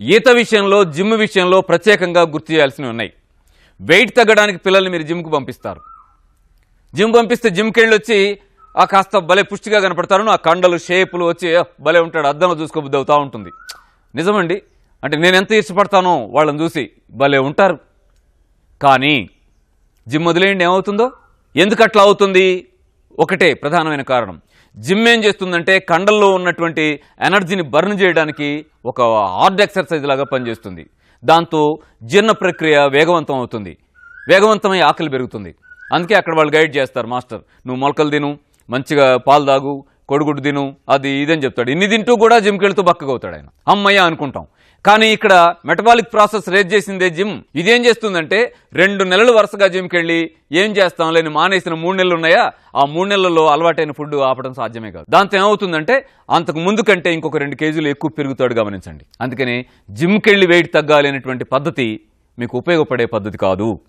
ఈత విషయంలో జిమ్ విషయంలో ప్రత్యేకంగా గుర్తు చేయాల్సినవి ఉన్నాయి. వెయిట్ తగ్గడానికి పిల్లల్ని మీరు జిమ్కు పంపిస్తారు. జిమ్ పంపిస్తే జిమ్కి వెళ్ళి వచ్చి ఆ కాస్త భలే పుష్టిగా కనపడతారు ఆ కండలు షేపులు వచ్చి భలే ఉంటాడు అద్దంలో చూసుకోబుద్ది అవుతా ఉంటుంది. నిజమండి? అంటే నేను ఎంత ఇష్టపడతానో వాళ్ళని చూసి భలే ఉంటారు. కానీ జిమ్ వదిలేయండి ఏమవుతుందో? ఎందుకు అట్లా అవుతుంది? ఒకటే ప్రధానమైన కారణం. జిమ్ ఏం చేస్తుందంటే కండల్లో ఉన్నటువంటి ఎనర్జీని బర్న్ చేయడానికి ఒక హార్డ్ ఎక్సర్సైజ్ లాగా పనిచేస్తుంది. దాంతో జీర్ణ ప్రక్రియ వేగవంతం అవుతుంది. వేగవంతమై ఆకలి పెరుగుతుంది. అందుకే అక్కడ వాళ్ళు గైడ్ చేస్తారు మాస్టర్ నువ్వు మొలకలు తిను మంచిగా పాలు తాగు కొడుగుడ్డు తిను అది ఇదని చెప్తాడు. ఇన్ని తింటూ కూడా జిమ్కి వెళ్తూ బక్కగా అవుతాడు ఆయన. అమ్మయ్య అనుకుంటాం. కానీ ఇక్కడ మెటబాలిక్ ప్రాసెస్ రేజ్ చేసిందే జిమ్. ఇదేం చేస్తుందంటే రెండు నెలలు వరుసగా జిమ్కి వెళ్ళి ఏం చేస్తాం లేని మానేసిన మూడు నెలలు ఉన్నాయా? ఆ మూడు నెలల్లో అలవాటైన ఫుడ్ ఆపడం సాధ్యమే కాదు. దాంతో ఏమవుతుందంటే అంతకు ముందు కంటే ఇంకొక రెండు కేజీలు ఎక్కువ పెరుగుతాడు గమనించండి. అందుకని జిమ్కి వెళ్ళి వెయిట్ తగ్గాలి అనేటువంటి పద్ధతి మీకు ఉపయోగపడే పద్ధతి కాదు.